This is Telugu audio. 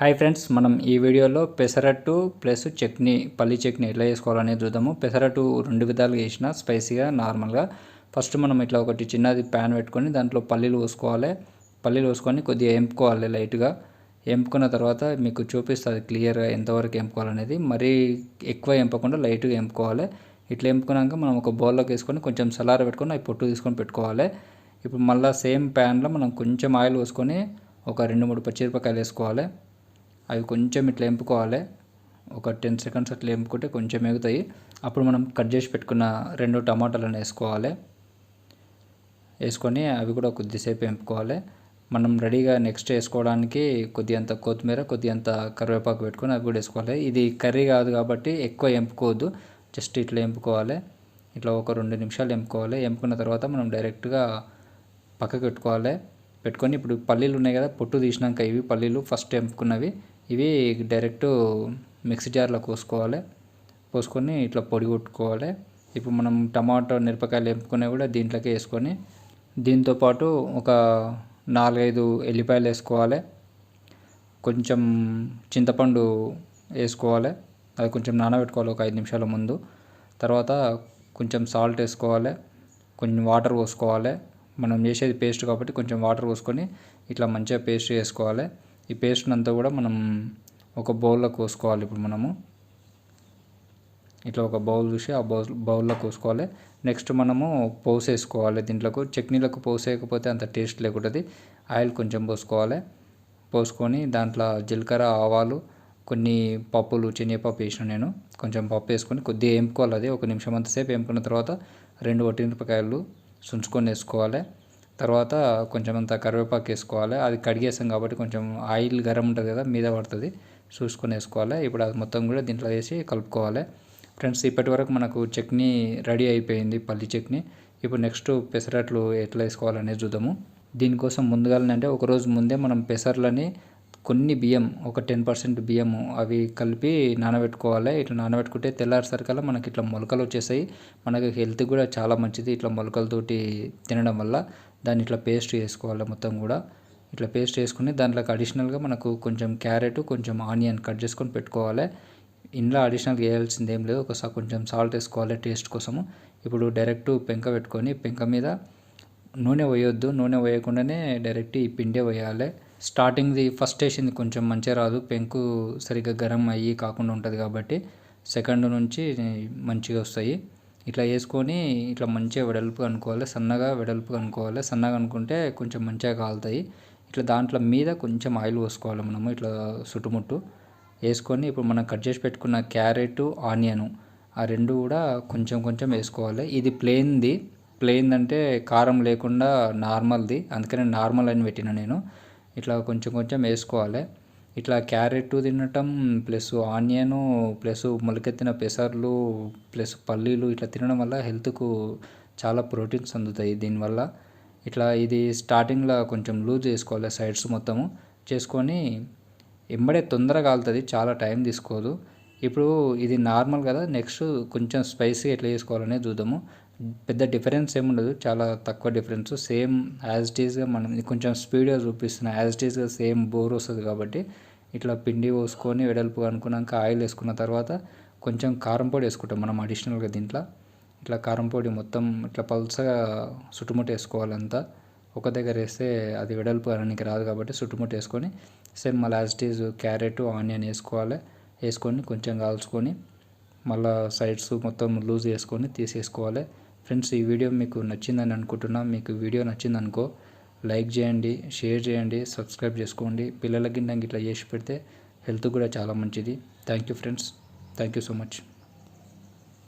హాయ్ ఫ్రెండ్స్ మనం ఈ వీడియోలో పెసరట్టు ప్లస్ చట్నీ పల్లి చట్నీ ఎలా చేసుకోవాలనేది చూద్దాము. పెసరట్టు రెండు విధాలుగా వేసిన స్పైసీగా నార్మల్గా. ఫస్ట్ మనం ఇట్లా ఒకటి చిన్నది ప్యాన్ పెట్టుకొని దాంట్లో పల్లీలు పోసుకోవాలి. పల్లీలు పోసుకొని కొద్దిగా ఎంపుకోవాలి లైట్గా. ఎంపుకున్న తర్వాత మీకు చూపిస్తుంది క్లియర్గా ఎంతవరకు ఎంపుకోవాలనేది. మరీ ఎక్కువ ఎంపకుండా లైట్గా ఎంపుకోవాలి. ఇట్లా ఎంపుకున్నాక మనం ఒక బౌల్లోకి వేసుకొని కొంచెం సలార పెట్టుకొని అవి పొట్టు తీసుకొని పెట్టుకోవాలి. ఇప్పుడు మళ్ళీ సేమ్ ప్యాన్లో మనం కొంచెం ఆయిల్ పోసుకొని ఒక రెండు మూడు పచ్చిమిరపకాయలు వేసుకోవాలి. అవి కొంచెం ఇట్లా ఎంపుకోవాలి. ఒక టెన్ సెకండ్స్ అట్లా ఎంపుకుంటే కొంచెం ఎగుతాయి. అప్పుడు మనం కట్ చేసి పెట్టుకున్న రెండు టమాటాలను వేసుకోవాలి. వేసుకొని అవి కూడా కొద్దిసేపు ఎంపుకోవాలి. మనం రెడీగా నెక్స్ట్ వేసుకోవడానికి కొద్ది అంత కొత్తిమీర కొద్ది అంత కరివేపాకు పెట్టుకొని అవి కూడా వేసుకోవాలి. ఇది కర్రీ కాదు కాబట్టి ఎక్కువ ఎంపుకోవద్దు. జస్ట్ ఇట్లా ఎంపుకోవాలి. ఇట్లా ఒక రెండు నిమిషాలు ఎంపుకోవాలి. ఎంపుకున్న తర్వాత మనం డైరెక్ట్గా పక్కకు పెట్టుకోవాలి. పెట్టుకొని ఇప్పుడు పల్లీలు ఉన్నాయి కదా పొట్టు తీసినాక ఇవి పల్లీలు ఫస్ట్ ఎంపుకున్నవి. ఇవి డైరెక్ట్ మిక్సీ జార్లో కోసుకోవాలి. పోసుకొని ఇట్లా పొడి కొట్టుకోవాలి. ఇప్పుడు మనం టమాటో మిరపకాయలు వేపుకునే కూడా దీంట్లోకి వేసుకొని దీంతోపాటు ఒక నాలుగైదు ఎల్లిపాయలు వేసుకోవాలి. కొంచెం చింతపండు వేసుకోవాలి. అది కొంచెం నానబెట్టుకోవాలి ఒక ఐదు నిమిషాల ముందు. తర్వాత కొంచెం సాల్ట్ వేసుకోవాలి. కొంచెం వాటర్ పోసుకోవాలి. మనం చేసేది పేస్ట్ కాబట్టి కొంచెం వాటర్ పోసుకొని ఇట్లా మంచిగా పేస్ట్ చేసుకోవాలి. ఈ పేస్ట్ని అంతా కూడా మనం ఒక బౌల్లో కోసుకోవాలి. ఇప్పుడు మనము ఇట్లా ఒక బౌల్ చూసి ఆ బౌల్ బౌల్లో కోసుకోవాలి. నెక్స్ట్ మనము పోసేసుకోవాలి. దీంట్లోకి చట్నీలకు పోసేయకపోతే అంత టేస్ట్ లేకుంటుంది. ఆయిల్ కొంచెం పోసుకోవాలి. పోసుకొని దాంట్లో జీలకర్ర ఆవాలు కొన్ని పప్పులు శనగపప్పు వేసిన నేను. కొంచెం పప్పు వేసుకొని కొద్దిగా వేపుకోవాలి. అది ఒక నిమిషం అంతసేపు వేపుకున్న తర్వాత రెండు వట్టిమిరపకాయలు సుంచుకొని వేసుకోవాలి. తర్వాత కొంచెం అంత కరివేపాకు వేసుకోవాలి. అది కడిగేసాం కాబట్టి కొంచెం ఆయిల్ గరం ఉంటుంది కదా మీద పడుతుంది. చూసుకొని వేసుకోవాలి. ఇప్పుడు అది మొత్తం కూడా దీంట్లో వేసి కలుపుకోవాలి. ఫ్రెండ్స్ ఇప్పటి వరకు మనకు చట్నీ రెడీ అయిపోయింది పల్లి చట్నీ. ఇప్పుడు నెక్స్ట్ పెసరట్లు ఎట్లా వేసుకోవాలనేది చూద్దాము. దీనికోసం ముందుగానే అంటే ఒకరోజు ముందే మనం పెసర్లని కొన్ని బియ్యం ఒక టెన్ పర్సెంట్ బియ్యము అవి కలిపి నానబెట్టుకోవాలి. ఇట్లా నానబెట్టుకుంటే తెల్లారిసరికల్లా మనకి ఇట్లా మొలకలు వచ్చేసాయి మనకి హెల్త్ కూడా చాలా మంచిది. ఇట్లా మొలకలతోటి తినడం వల్ల దాన్ని ఇట్లా పేస్ట్ చేసుకోవాలి మొత్తం కూడా. ఇట్లా పేస్ట్ చేసుకుని దాంట్లోకి అడిషనల్గా మనకు కొంచెం క్యారెట్ కొంచెం ఆనియన్ కట్ చేసుకొని పెట్టుకోవాలి. ఇంట్లో అడిషనల్గా వేయాల్సింది ఏం లేదు. ఒకసారి కొంచెం సాల్ట్ వేసుకోవాలి టేస్ట్ కోసము. ఇప్పుడు డైరెక్ట్ పెంక పెట్టుకొని పెంక మీద నూనె వేయొద్దు నూనె వేయకుండానే డైరెక్ట్ ఈ పిండే వేయాలి స్టార్టింగ్ది ఫస్ట్ వేసింది కొంచెం మంచిగా రాదు. పెంకు సరిగ్గా గరం అయ్యి కాకుండా ఉంటుంది కాబట్టి సెకండ్ నుంచి మంచిగా వస్తాయి. ఇట్లా వేసుకొని ఇట్లా మంచిగా వెడల్పు అనుకోవాలి. సన్నగా వెడల్పు అనుకోవాలి. సన్నగా అనుకుంటే కొంచెం మంచిగా కాలుతాయి. ఇట్లా దాంట్లో మీద కొంచెం ఆయిల్ పోసుకోవాలి మనము ఇట్లా చుట్టుముట్టు. వేసుకొని ఇప్పుడు మనం కట్ చేసి పెట్టుకున్న క్యారెట్ ఆనియన్ ఆ రెండు కూడా కొంచెం కొంచెం వేసుకోవాలి. ఇది ప్లెయిన్ది. ప్లెయిన్ అంటే కారం లేకుండా నార్మల్ది. అందుకనే నార్మల్ అని పెట్టిన నేను. ఇట్లా కొంచెం కొంచెం వేసుకోవాలి. ఇట్లా క్యారెట్ తినటం ప్లస్ ఆనియను ప్లస్ మొలకెత్తిన పెసర్లు ప్లస్ పల్లీలు ఇట్లా తినడం వల్ల హెల్త్కు చాలా ప్రోటీన్స్ అందుతాయి. దీనివల్ల ఇట్లా ఇది స్టార్టింగ్లో కొంచెం లూజ్ చేసుకోవాలి సైడ్స్ మొత్తము. చేసుకొని ఎంబడే తొందరగా కాలుతుంది చాలా టైం తీసుకోదు. ఇప్పుడు ఇది నార్మల్ కదా నెక్స్ట్ కొంచెం స్పైసీ ఎట్లా చేసుకోవాలనేది చూద్దాము. పెద్ద డిఫరెన్స్ ఏముండదు చాలా తక్కువ డిఫరెన్స్ సేమ్ యాజ్ ఇట్ ఈస్గా మనం కొంచెం స్పీడ్గా చూపిస్తున్న యాజ్ ఇట్ ఈస్గా సేమ్ బోర్ వస్తుంది కాబట్టి ఇట్లా పిండి పోసుకొని వెడల్పు అనుకున్నాక ఆయిల్ వేసుకున్న తర్వాత కొంచెం కారం పొడి వేసుకుంటాం మనం అడిషనల్గా దీంట్లో. ఇట్లా కారం పొడి మొత్తం ఇట్లా పల్సగా చుట్టుముట్టు వేసుకోవాలంతా. ఒక దగ్గర వేస్తే అది వెడల్పు అనడానికి రాదు కాబట్టి చుట్టుముట్టు వేసుకొని సేమ్ మళ్ళీ యాజ్ ఇట్ క్యారెట్ ఆనియన్ వేసుకోవాలి. వేసుకొని కొంచెం కాల్చుకొని మళ్ళీ సైడ్స్ మొత్తం లూజ్ చేసుకొని తీసేసుకోవాలి. ఫ్రెండ్స్ ఈ వీడియో మీకు నచ్చిందని అనుకుంటున్నా. మీకు వీడియో నచ్చిందనుకో లైక్ చేయండి షేర్ చేయండి సబ్స్క్రైబ్ చేసుకోండి. పిల్లలకి నాకు ఇట్లా చేసి పెడితే హెల్త్ కూడా చాలా మంచిది. Thank you friends. Thank you so much.